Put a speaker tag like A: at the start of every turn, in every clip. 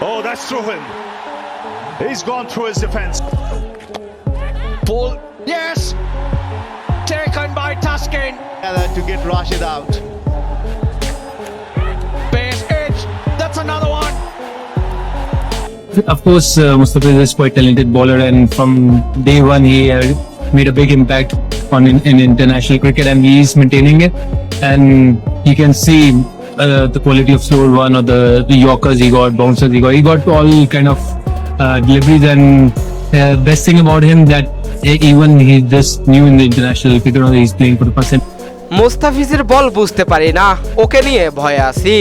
A: Oh, that's through him. He's gone through his defense.
B: Pull. Yes. Taken by Tuskin.
C: to get Rashid out.
B: Base edge. That's another one.
D: Of course, uh, Mustafa is quite talented bowler, and from day one he uh, made a big impact on in, in international cricket, and he is maintaining it. And you can see uh, the quality of slower one or the, the Yorkers he got, bouncers he got. He got all kind of uh, deliveries, and uh, best thing about him that e- even he's just new in the international cricket, or he's playing for the first time.
E: মোস্তাফিজের বল বুঝতে পারি না ওকে নিয়ে ভয়ে আছি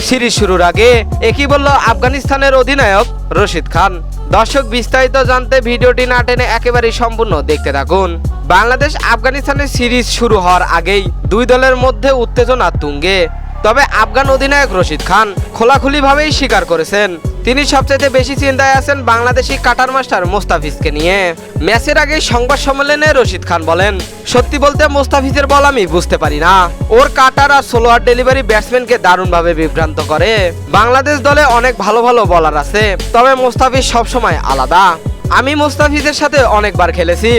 E: series শুরুর আগে একই বলল আফগানিস্তানের অধিনায়ক রশিদ খান দর্শক বিস্তারিত জানতে ভিডিওটি না টেনে একেবারেই সম্পূর্ণ দেখতে থাকুন বাংলাদেশ আফগানিস্তানের সিরিজ শুরু হওয়ার আগেই দুই দলের মধ্যে উত্তেজনা তুঙ্গে তবে আফগান অধিনায়ক রশিদ খান খোলাখুলিভাবেই স্বীকার করেছেন। তিনি সবচেয়ে বেশি চিন্তায় আছেন বাংলাদেশি কাটার মাস্টার মোস্তাফিজকে নিয়ে। ম্যাচের আগে সংবাদ সম্মেলনে রশিদ খান বলেন, সত্যি বলতে মোস্তাফিজের বল আমি বুঝতে পারি না। ওর কাটার আর সোলোয়ার ডেলিভারি ব্যাটসম্যানকে দারুণভাবে বিভ্রান্ত করে। বাংলাদেশ দলে অনেক ভালো ভালো বলার আছে, তবে মোস্তাফিজ সবসময় আলাদা। আমি মোস্তাফিজের সাথে অনেকবার খেলেছি।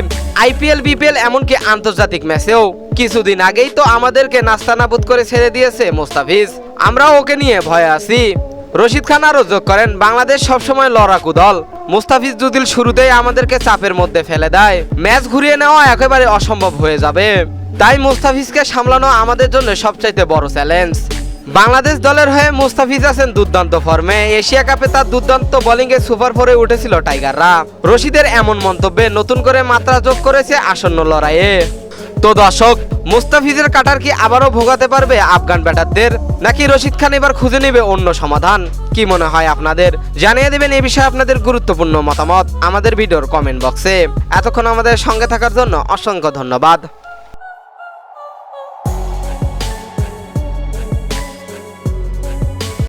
E: আইপিএল বিপিএল এমনকি আন্তর্জাতিক ম্যাচেও। কিছুদিন আগেই তো আমাদেরকে নাস্তানাবুদ করে ছেড়ে দিয়েছে মোস্তাফিজ। আমরাও ওকে নিয়ে ভয়ে আছি। রশিদ খান আরও যোগ করেন, বাংলাদেশ সবসময় লড়াকু দল। মুস্তাফিজ জুদিল শুরুতেই আমাদেরকে চাপের মধ্যে ফেলে দেয়। ম্যাচ ঘুরিয়ে নেওয়া একেবারে অসম্ভব হয়ে যাবে। তাই মুস্তাফিজকে সামলানো আমাদের জন্য সবচাইতে বড় চ্যালেঞ্জ বাংলাদেশ দলের হয়ে মুস্তাফিজ আছেন দুর্দান্ত ফর্মে এশিয়া কাপে তার দুর্দান্ত বোলিংয়ে সুপার ফোরে উঠেছিল টাইগাররা। রশিদের এমন মন্তব্যে নতুন করে মাত্রা যোগ করেছে আসন্ন লড়াইয়ে। তো দর্শক, মুস্তাফিজের কাটার কি আবারও ভোগাতে পারবে আফগান ব্যাটারদের? নাকি রশিদ খান এবার খুঁজে নেবে অন্য সমাধান? কি মনে হয় আপনাদের? জানিয়ে দেবেন এ বিষয়ে আপনাদের গুরুত্বপূর্ণ মতামত আমাদের ভিডিওর কমেন্ট বক্সে এতক্ষণ আমাদের সঙ্গে থাকার জন্য অসংখ্য ধন্যবাদ।